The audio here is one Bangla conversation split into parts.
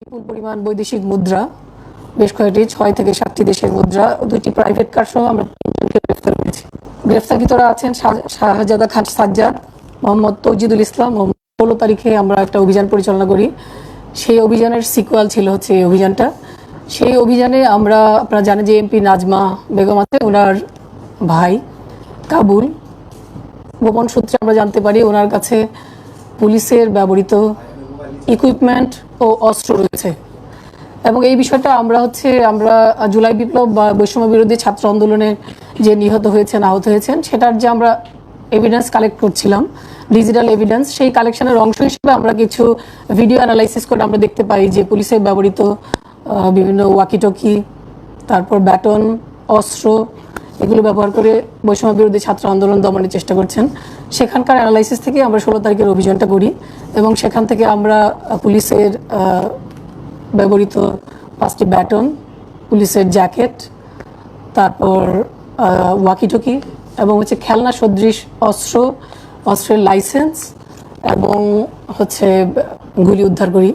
বিপুল পরিমাণ বৈদেশিক মুদ্রা, বেশ কয়েকটি ছয় থেকে সাতটি দেশের মুদ্রা দুইটি প্রাইভেট কার সহ আমরা তিনজনকে গ্রেফতার করেছি। গ্রেফতারকৃতরা আছেন শাহ- শাহজাদা খান সাজ্জাদ, মোহাম্মদ তৌজিদুল ইসলাম ষোলো তারিখে আমরা একটা অভিযান পরিচালনা করি। সেই অভিযানের সিকুয়াল ছিল হচ্ছে এই অভিযানটা। সেই অভিযানে আমরা, আপনারা জানেন যে এমপি নাজমা বেগম আছে ওনার ভাই কাবুল। গোপন সূত্রে আমরা জানতে পারি ওনার কাছে পুলিশের ব্যবহৃত ইকুইপমেন্ট ও অস্ত্র রয়েছে। এবং এই বিষয়টা আমরা হচ্ছে, আমরা জুলাই বিপ্লব বা বৈষম্য বিরোধী ছাত্র আন্দোলনে যে নিহত হয়েছেন, আহত হয়েছেন, সেটার যে আমরা এভিডেন্স কালেক্ট করছিলাম ডিজিটাল এভিডেন্স সেই কালেকশনের অংশ হিসেবে আমরা কিছু ভিডিও অ্যানালাইসিস করে আমরা দেখতে পাই যে পুলিশের ব্যবহৃত বিভিন্ন ওয়াকিটকি তারপর ব্যাটন অস্ত্র এগুলো ব্যবহার করে বৈষম্য বিরোধী ছাত্র আন্দোলন দমনের চেষ্টা করছেন। সেখানকার অ্যানালাইসিস থেকে আমরা ষোলো তারিখের অভিযানটা করি এবং সেখান থেকে আমরা পুলিশের ব্যবহৃত পাঁচটি ব্যাটন পুলিশের জ্যাকেট তারপর ওয়াকিটকি এবং হচ্ছে খেলনা সদৃশ অস্ত্র, অস্ত্রের লাইসেন্স এবং হচ্ছে গুলি উদ্ধার করি।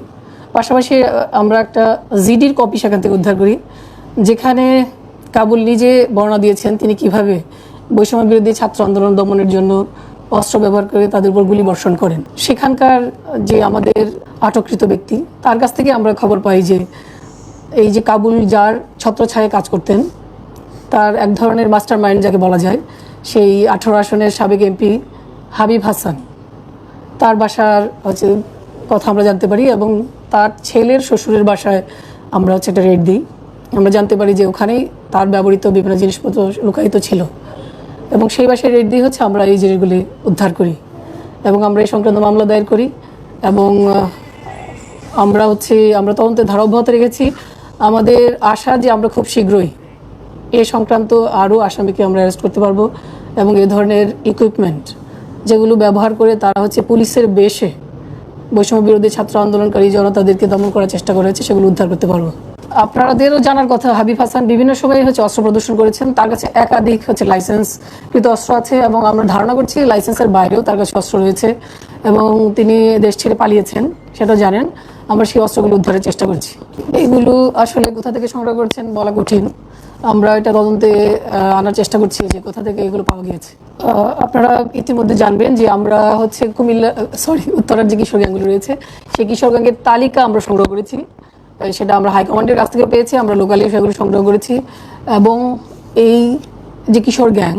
পাশাপাশি আমরা একটা জিডির কপি সেখান থেকে উদ্ধার করি, যেখানে কাবুল নিজে বর্ণনা দিয়েছেন তিনি কীভাবে বৈষম্য বিরোধী ছাত্র আন্দোলন দমনের জন্য অস্ত্র ব্যবহার করে তাদের উপর গুলি বর্ষণ করেন। সেখানকার যে আমাদের আটককৃত ব্যক্তি, তার কাছ থেকে আমরা খবর পাই যে এই যে কাবুল যার ছত্রছায়ে কাজ করতেন, তার এক ধরনের মাস্টার মাইন্ড যাকে বলা যায়, সেই আঠারো আসনের সাবেক এমপি হাবিব হাসান। তার বাসার হচ্ছে কথা আমরা জানতে পারি এবং তার ছেলের শ্বশুরের বাসায় আমরা হচ্ছে একটা রেড দিই। আমরা জানতে পারি যে ওখানেই তার ব্যবহৃত বিভিন্ন জিনিসপত্র লুকায়িত ছিল। এবং সেই বাসায় রেড দিয়ে হচ্ছে আমরা এই জিনিসগুলি উদ্ধার করি। এবং আমরা এই সংক্রান্ত মামলা দায়ের করি। এবং আমরা হচ্ছে, আমরা তদন্তের ধারা অব্যাহত রেখেছি। আমাদের আশা যে আমরা খুব শীঘ্রই এ সংক্রান্ত আরও আসামিকে আমরা অ্যারেস্ট করতে পারব। এবং এ ধরনের ইকুইপমেন্ট যেগুলো ব্যবহার করে তারা হচ্ছে পুলিশের বেশে বৈষম্য বিরোধী ছাত্র আন্দোলনকারী জনতাদেরকে দমন করার চেষ্টা করেছে, সেগুলো উদ্ধার করতে পারব। আপনাদেরও জানার কথা, হাবিব হাসান বিভিন্ন সময় হচ্ছে অস্ত্র প্রদর্শন করেছেন, তার কাছে একাধিক হচ্ছে লাইসেন্স কৃত অস্ত্র আছে এবং আমরা ধারণা করছি লাইসেন্সের বাইরেও তার কাছে অস্ত্র রয়েছে এবং তিনি দেশ ছেড়ে পালিয়েছেন সেটা জানেন। আমরা সেই অস্ত্রগুলো উদ্ধারের চেষ্টা করছি। এইগুলো আসলে কোথা থেকে সংগ্রহ করছেন বলা কঠিন। আমরা এটা তদন্তে আনার চেষ্টা করছি যে কোথা থেকে এগুলো পাওয়া গিয়েছে। আপনারা ইতিমধ্যে জানবেন যে আমরা হচ্ছে কুমিল্লা সরি উত্তরার যে কিশোর গ্যাংগুলো রয়েছে, সেই কিশোর গ্যাংয়ের তালিকা আমরা সংগ্রহ করেছি। সেটা আমরা হাইকমান্ডের কাছ থেকে পেয়েছি, আমরা লোকালি সেগুলো সংগ্রহ করেছি। এবং এই যে কিশোর গ্যাং,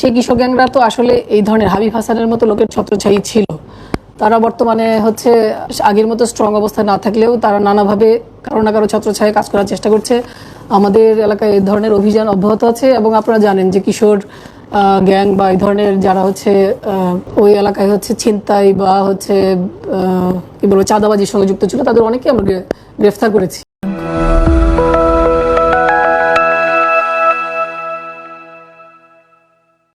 সেই কিশোর গ্যাংরা তো আসলে এই ধরনের হাবিব হাসানের মতো লোকের ছত্রছায়ী ছিল। তারা বর্তমানে হচ্ছে আগের মতো স্ট্রং অবস্থায় না থাকলেও তারা নানাভাবে কারও না কারও ছত্রছায়ায় কাজ করার চেষ্টা করছে। আমাদের এলাকায় এই ধরনের অভিযান অব্যাহত আছে এবং আপনারা জানেন যে কিশোর গ্যাং বা এই ধরনের যারা হচ্ছে ওই এলাকায় হচ্ছে ছিনতাই বা হচ্ছে কি বলব, চাঁদাবাজির সঙ্গে যুক্ত ছিল, তাদের অনেকে আমরা গ্রেফতার করেছি।